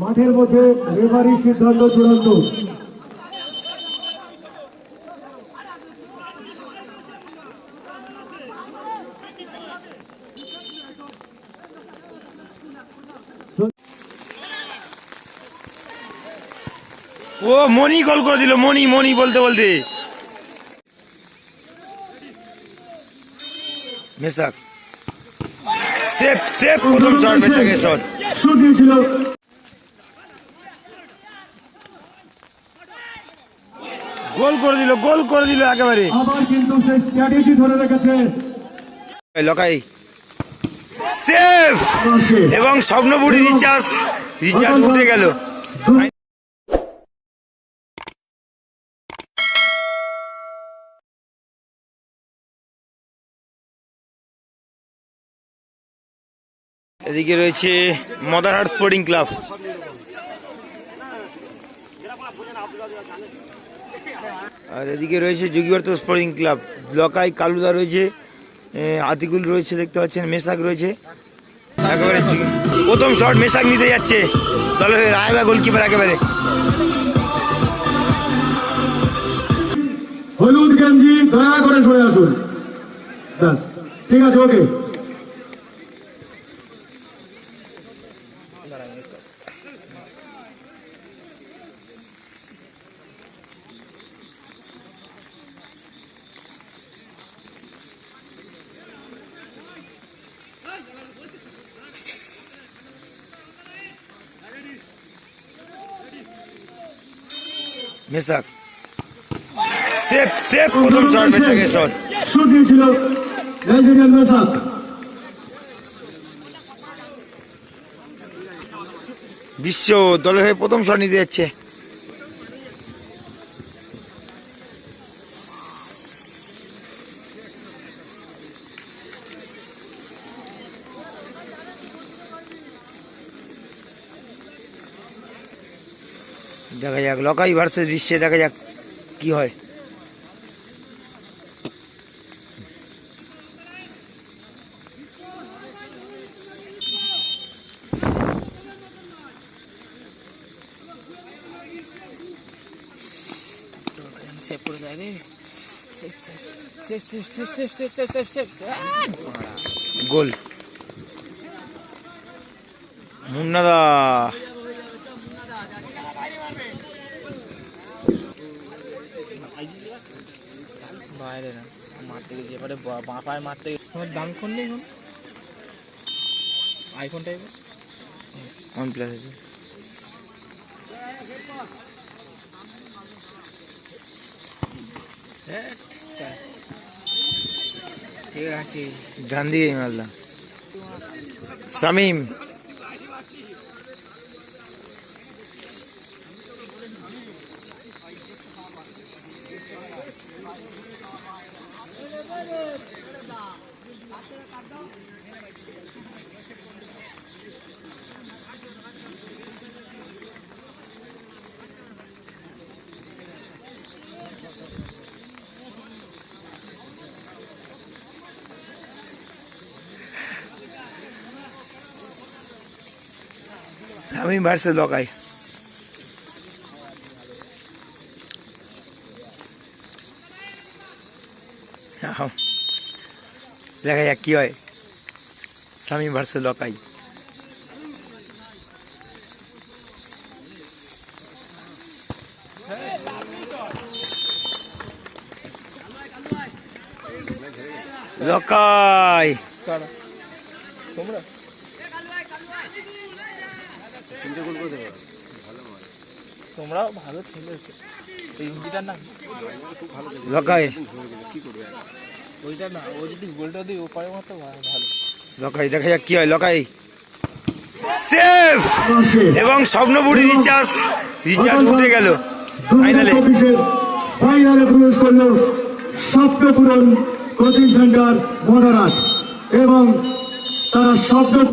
মাঠের মধ্যে রেফারি সিদ্ধান্ত চূড়ান্ত। ও মনি কল করে দিল মনি মনি বলতে বলতে। মেসাক সেফ সেফ প্রথম শট মেসাকের শট শুট দিয়েছিল গোল করে দিল গোল করে দিল একেবারে। আবার কিন্তু সেই স্ট্র্যাটেজি ধরে রেখেছে। লকাই সেফ। এবং স্বপ্নপুরি রিচার্জ রিচার্জ উঠে গেল। এদিকে রয়েছে মদারহাট স্পোর্টিং ক্লাব আর এদিকে রয়েছে যোগীবর্ত স্পোর্টিং ক্লাব লকাই, কালুদা রয়েছে আতিকুল রয়েছে, দেখতে পাচ্ছেন, মেসাক রয়েছে। একেবারে প্রথম শট মেসাক নিতে যাচ্ছে। দলের রায়দা গোলকিপার একেবারে। হলুদ গেঞ্জি, দয়া করে সরে আসুন। ঠিক আছে ওকে মেসাক সেফ সেফ প্রথম শট মেসাকের শট শুট নিয়েছিল নাইজেরিয়ান মেসাক বিশ্ব দলের হয়ে প্রথম শট নিতে যাচ্ছে। দেখা যাক লকাই ভার্সেস বিশ্বে দেখা যাক কি হয়। সেভ করে দেয় রে। Save save save save save save save save save save goal. মুন্নাদা। বাইরে না। মারতে গেছি এবারে বা- পায়ে মারতে গেছি। তোমার দাম ফোন নেই এখন আইফোন টাইপের ওয়ান প্লাস আছে। ঠিক আছে। ডান দিকে মারলাম সামিম हामी मार्छ लगाएँ দেখা যাক কি হয়। সামিম ভার্সেস লকাই। লকাই। কারা? তোমরা? তোমরাও ভালো খেলেছো। ওই নাম লকাই ওইটা না ও যদি গোলটা দিই ও পারে মতো ভালো। লকাই দেখা যাক কি হয় লকাই সেফ! এবং স্বপ্নপুরি রিচার্জ রিচার্জ উঠে গেল ফাইনালে। ফাইনালে প্রবেশ করল স্বপ্নপূরণ কোচিং সেন্টার মদারাট এবং তারা স্বপ্ন